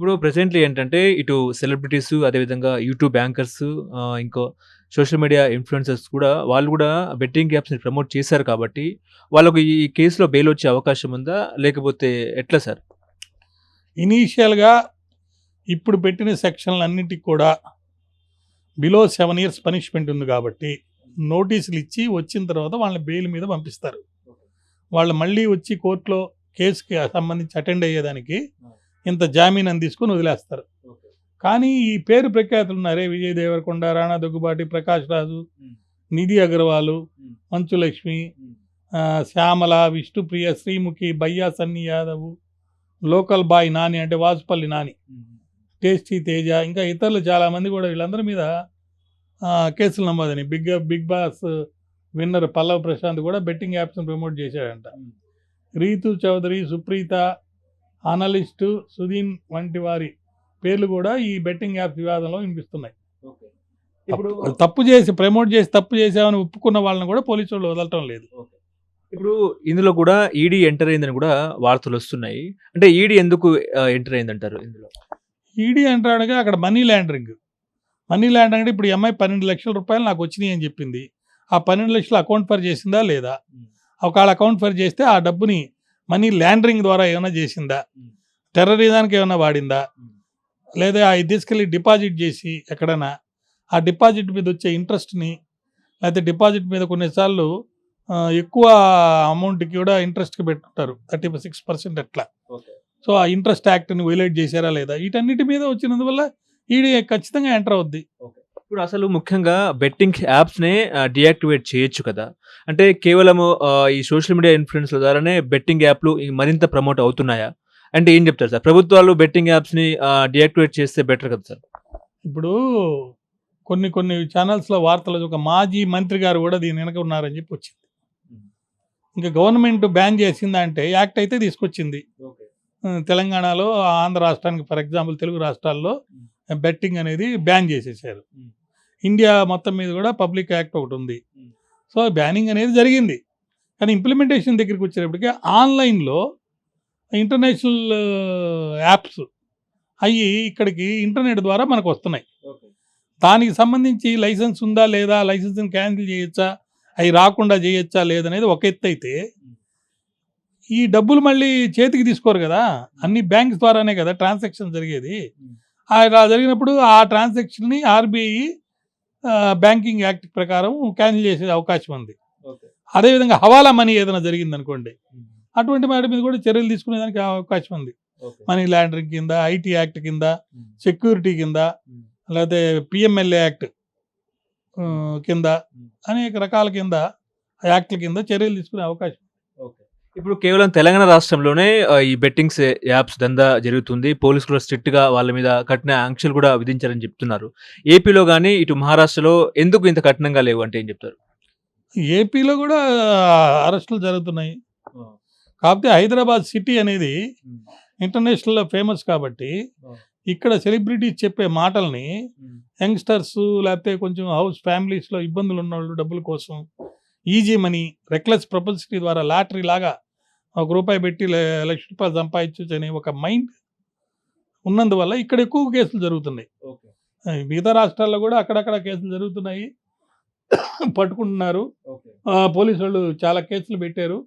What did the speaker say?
ఇప్పుడు ప్రెజెంట్‌లీ ఏంటంటే ఇటు సెలబ్రిటీస్ అదేవిధంగా యూట్యూబ్ యాంకర్స్ ఇంకో సోషల్ మీడియా ఇన్‌ఫ్లుయెన్సర్స్ కూడా వాళ్ళు గూడా బెట్టింగ్ యాప్స్‌ని ప్రమోట్ చేశారు కాబట్టి, వాళ్ళకు ఈ కేస్‌లో బెయిల్ వచ్చే అవకాశం ఉందా? లేకపోతే ఎట్లా సార్? ఇనీషియల్‌గా ఇప్పుడు పెట్టిన సెక్షన్‌లన్నిటికి కూడా బిలో 7 ఇయర్స్ పనిష్మెంట్ ఉంది కాబట్టి, నోటీసులు ఇచ్చి వచ్చిన తర్వాత వాళ్ళని బెయిల్ మీద పంపిస్తారు. వాళ్ళు మళ్ళీ వచ్చి కోర్టులో కేస్‌కి సంబంధించి అటెండ్ అయ్యేదానికి ఇంత జామీన్ అని తీసుకొని వదిలేస్తారు. కానీ ఈ పేరు ప్రఖ్యాతులు ఉన్నారే విజయ్ దేవరకొండ, రాణా దగ్గుబాటి, ప్రకాష్ రాజు. నిధి అగర్వాల్, హ్మ్. మంచు లక్ష్మి, హ్మ్. ఆహ్, శ్యామల, విష్ణుప్రియ, శ్రీముఖి, బయ్యా సన్నీ యాదవ్, లోకల్ బాయ్ నాని అంటే వాసుపల్లి నాని, టేస్టీ తేజ ఇంకా ఇతరులు చాలామంది కూడా వీళ్ళందరి మీద కేసులు నమోదైనాయి. Bigg Bigg Boss winner Pallav Prashanth కూడా బెట్టింగ్ యాప్స్‌ని ప్రమోట్ చేశాడంట. రీతు చౌదరి, సుప్రీత, అనలిస్టు, సుధీన్ వంటి వారి పేర్లు కూడా ఈ బెట్టింగ్ యాప్స్ వివాదంలో వినిపిస్తున్నాయి. ఇప్పుడు తప్పు- చేసి ప్రమోట్ చేసి తప్పు చేశామని ఒప్పుకున్న వాళ్ళని కూడా పోలీసు వాళ్ళు వదలటం లేదు. ఇప్పుడు ఇందులో కూడా ఈడీ ఎంటర్ అయిందని కూడా వార్తలొస్తున్నాయి. అంటే ఈడీ ఎందుకు ఎంటర్ అయిందంటారు ఇందులో? ఈడీ అంటాడుగా అక్కడ మనీ లాండరింగ్. మనీ లాండరింగ్ అంటే ఇప్పుడు ఈ అమ్మాయి 12,00,000 రూపాయలు నాకు వచ్చినాయి అని చెప్పింది. ఆ 12,00,000 అకౌంట్ ఫర్ చేసిందా లేదా? ఒకవేళ అకౌంట్ ఫర్ చేస్తే ఆ డబ్బుని మనీ లాండరింగ్ ద్వారా ఏమైనా చేసిందా? టెర్రరిజానికి ఏమైనా వాడిందా? లేదా అది తీసుకెళ్ళి డిపాజిట్ చేసి ఎక్కడైనా ఆ డిపాజిట్ మీద వచ్చే ఇంట్రెస్ట్‌ని లేకపోతే డిపాజిట్ మీద కొన్నిసార్లు ఎక్కువ అమౌంట్‌కి కూడా ఇంట్రెస్ట్‌కి పెట్టుంటారు. 36% అట్లా. సో, ఆ ఇంట్రెస్ట్ యాక్ట్‌ని వయలేట్ చేశారా లేదా? వీటన్నిటి మీద వచ్చినందువల్ల ఈడీ ఖచ్చితంగా ఎంటర్ అవుద్ది. ఇప్పుడు అసలు ముఖ్యంగా బెట్టింగ్ యాప్స్‌నే డీయాక్టివేట్ చేయొచ్చు కదా! అంటే కేవలము ఆహ్, ఈ సోషల్ మీడియా ఇన్‌ఫ్లుయెన్స్‌ల ద్వారానే బెట్టింగ్ యాప్‌లు మరింత ప్రమోట్ అవుతున్నాయా? అంటే ఏం చెప్తారు సార్? ప్రభుత్వాలు బెట్టింగ్ యాప్స్‌ని డీయాక్టివేట్ చేస్తే బెటర్ కదా సార్? ఇప్పుడు కొన్ని కొన్ని ఛానల్స్‌లో వార్తలు ఒక మాజీ మంత్రి గారు కూడా దీని వెనక ఉన్నారని చెప్పి వచ్చింది. ఇంకా గవర్నమెంట్ బ్యాన్ చేసిందంటే యాక్ట్ అయితే తీసుకొచ్చింది. తెలంగాణలో, ఆంధ్ర రాష్ట్రానికి ఫర్ ఎగ్జాంపుల్ తెలుగు రాష్ట్రాల్లో బెట్టింగ్ అనేది బ్యాన్ చేసేసారు. ఇండియా మొత్తం మీద కూడా పబ్లిక్ యాక్ట్ ఒకటి ఉంది. సో, బ్యానింగ్ అనేది జరిగింది. కానీ ఇంప్లిమెంటేషన్ దగ్గరికి వచ్చేటప్పటికి ఆన్‌లైన్‌లో ఇంటర్నేషనల్ యాప్స్ అయ్యి ఇక్కడికి ఇంటర్నెట్ ద్వారా మనకు వస్తున్నాయి. దానికి సంబంధించి లైసెన్స్ ఉందా లేదా? లైసెన్స్‌ని క్యాన్సిల్ చేయొచ్చా? అయి రాకుండా చేయొచ్చా? లేదనేది ఒక ఎత్తైతే ఈ డబ్బులు మళ్ళీ చేతికి తీసుకోరు కదా! అన్ని బ్యాంక్స్ ద్వారానే కదా ట్రాన్సాక్షన్ జరిగేది. అలా జరిగినప్పుడు ఆ ట్రాన్సాక్షన్‌ని ఆర్‌బీఐ బ్యాంకింగ్ యాక్ట్ ప్రకారం క్యాన్సిల్ చేసే అవకాశం ఉంది. అదేవిధంగా హవాలా మనీ ఏదైనా జరిగిందనుకోండి. అటువంటి వాటి మీద కూడా చర్యలు తీసుకునేదానికి అవకాశం ఉంది. మనీ లాండరింగ్ కింద, ఐటీ యాక్ట్ కింద, సెక్యూరిటీ కింద, లేకపోతే పీఎంఎల్ఏ యాక్ట్ కింద అనేక రకాల కింద యాక్ట్‌ల కింద చర్యలు తీసుకునే అవకాశం. ఇప్పుడు కేవలం తెలంగాణ రాష్ట్రంలోనే ఈ బెట్టింగ్స్ యాప్స్ దందా జరుగుతుంది. పోలీసులు కూడా స్ట్రిక్ట్‌గా వాళ్ళ మీద కఠిన ఆంక్షలు కూడా విధించారని చెప్తున్నారు. ఏపీలో గాని, ఇటు మహారాష్ట్రలో ఎందుకు ఇంత కఠినంగా లేవు అంటే ఏం చెప్తారు? ఏపీలో కూడా అరెస్టులు జరుగుతున్నాయి. కాకపోతే హైదరాబాద్ సిటీ అనేది ఇంటర్నేషనల్‌లో ఫేమస్ కాబట్టి ఇక్కడ సెలబ్రిటీస్ చెప్పే మాటల్ని యంగ్‌స్టర్స్ లేకపోతే కొంచెం హౌస్ ఫ్యామిలీస్‌లో ఇబ్బందులు ఉన్నోళ్ళు డబ్బుల కోసం ఈజీ మనీ, రెక్లెస్ ప్రొపల్సిటీ ద్వారా లాటరీ లాగా ఒక రూపాయి పెట్టి లక్ష రూపాయలు సంపాదించొచ్చు అనే ఒక మైండ్ ఉన్నందువల్ల ఇక్కడ ఎక్కువ కేసులు జరుగుతున్నాయి. మిగతా రాష్ట్రాల్లో కూడా అక్కడక్కడ కేసులు జరుగుతున్నాయి. పట్టుకుంటున్నారు. ఆహ్, పోలీసోళ్ళు చాలా కేసులు పెట్టారు.